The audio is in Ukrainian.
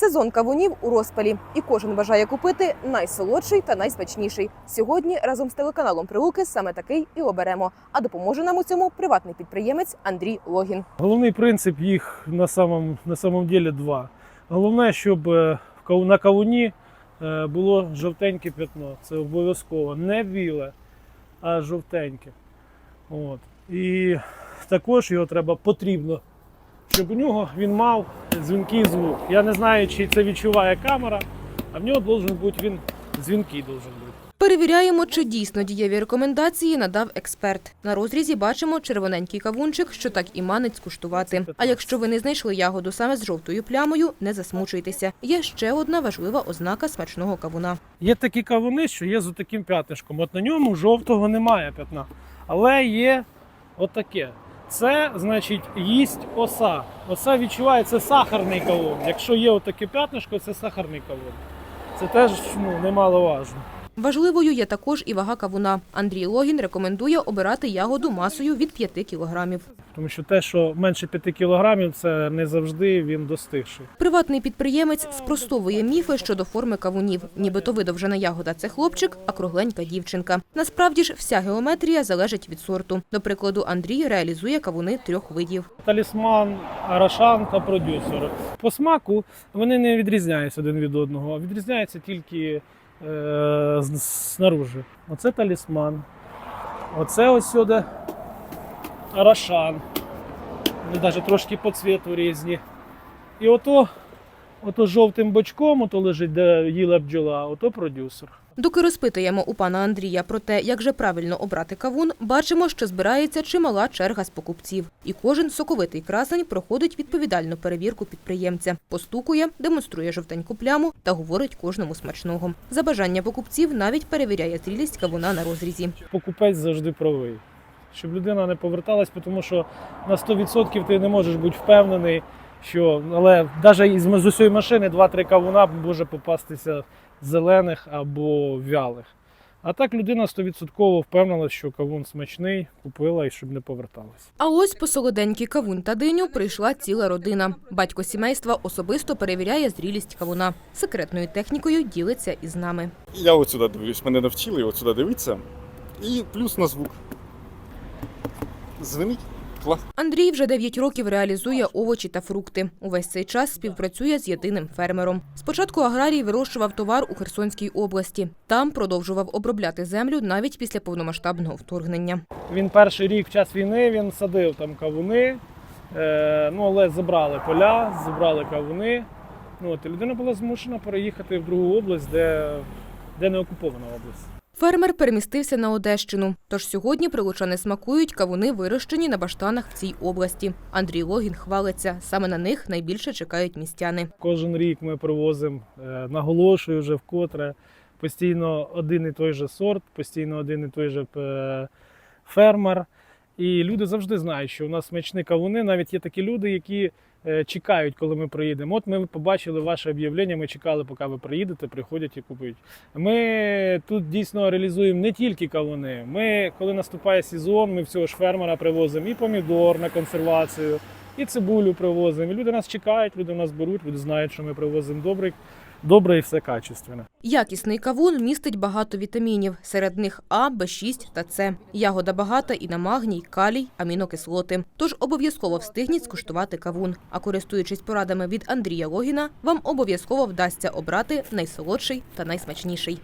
Сезон кавунів у розпалі, і кожен бажає купити найсолодший та найсмачніший. Сьогодні разом з телеканалом Прилуки саме такий і оберемо. А допоможе нам у цьому приватний підприємець Андрій Логін. Головний принцип їх на самом, на самом деле два. Головне, щоб е, на кавуні е, було жовтеньке пятно. Це обов'язково. Не біле, а жовтеньке. От. І також його треба потрібно, щоб у нього він мав дзвінкий звук. Я не знаю, чи це відчуває камера, а в нього должен бути він дзвінкий должен бути. Перевіряємо, чи дійсно дієві рекомендації надав експерт. На розрізі бачимо червоненький кавунчик, що так і манить скуштувати. А якщо ви не знайшли ягоду саме з жовтою плямою, не засмучуйтеся. Є ще одна важлива ознака смачного кавуна. Є такі кавуни, що є з таким п'ятнишком. От на ньому жовтого немає п'ятна. Але є отаке. Це значить їсть оса. Оса відчуває, це сахарний кавун. Якщо є отаке п'ятнишко, це сахарний кавун. Це теж ну, немаловажно. Важливою є також і вага кавуна. Андрій Логін рекомендує обирати ягоду масою від 5 кілограмів. Тому що те, що менше 5 кілограмів, це не завжди він достигший. Приватний підприємець спростовує міфи щодо форми кавунів. Нібито видовжена ягода це хлопчик, а кругленька дівчинка. Насправді ж вся геометрія залежить від сорту. До прикладу, Андрій реалізує кавуни трьох видів. Талісман, Арашан та продюсер. По смаку вони не відрізняються один від одного, відрізняються тільки е, снаружи. Оце талісман. Оце ось сюди Арашан. Вони навіть трошки по цвіту різні. І ото, ото жовтим бочком, ото лежить, де їла бджола, ото продюсер. Доки розпитуємо у пана Андрія про те, як же правильно обрати кавун, бачимо, що збирається чимала черга з покупців. І кожен соковитий красень проходить відповідальну перевірку підприємця. Постукує, демонструє жовтеньку пляму та говорить кожному смачного. За бажання покупців навіть перевіряє зрілість кавуна на розрізі. покупець завжди правий. Щоб людина не поверталась, тому що на 100% ти не можеш бути впевнений, що але навіть з усієї машини 2-3 кавуна може попастися зелених або вялих. А так людина 100% впевнилась, що кавун смачний, купила і щоб не поверталась. А ось по солоденький кавун та диню прийшла ціла родина. Батько сімейства особисто перевіряє зрілість кавуна. Секретною технікою ділиться із нами. Я от сюди дивлюсь, мене навчили от сюди дивитися. І плюс на звук. Звенить. Клас. Андрій вже 9 років реалізує овочі та фрукти. Увесь цей час співпрацює з єдиним фермером. Спочатку аграрій вирощував товар у Херсонській області. Там продовжував обробляти землю навіть після повномасштабного вторгнення. Він перший рік в час війни він садив там кавуни, е, ну але забрали поля, забрали кавуни. Ну, от, і людина була змушена переїхати в другу область, де, де не окупована область. Фермер перемістився на Одещину. Тож сьогодні прилучани смакують кавуни, вирощені на баштанах в цій області. Андрій Логін хвалиться. Саме на них найбільше чекають містяни. Кожен рік ми привозимо, е, наголошую вже вкотре, постійно один і той же сорт, постійно один і той же е, фермер. І люди завжди знають, що у нас смачні кавуни. Навіть є такі люди, які е, чекають, коли ми приїдемо. От ми побачили ваше об'явлення, ми чекали, поки ви приїдете, приходять і купують. Ми тут дійсно реалізуємо не тільки кавуни. Ми, коли наступає сезон, ми всього ж фермера привозимо і помідор на консервацію, і цибулю привозимо. І люди нас чекають, люди нас беруть, люди знають, що ми привозимо добре, добре і все качественне. Якісний кавун містить багато вітамінів. Серед них А, Б6 та С. Ягода багата і на магній, калій, амінокислоти. Тож обов'язково встигніть скуштувати кавун. А користуючись порадами від Андрія Логіна, вам обов'язково вдасться обрати найсолодший та найсмачніший.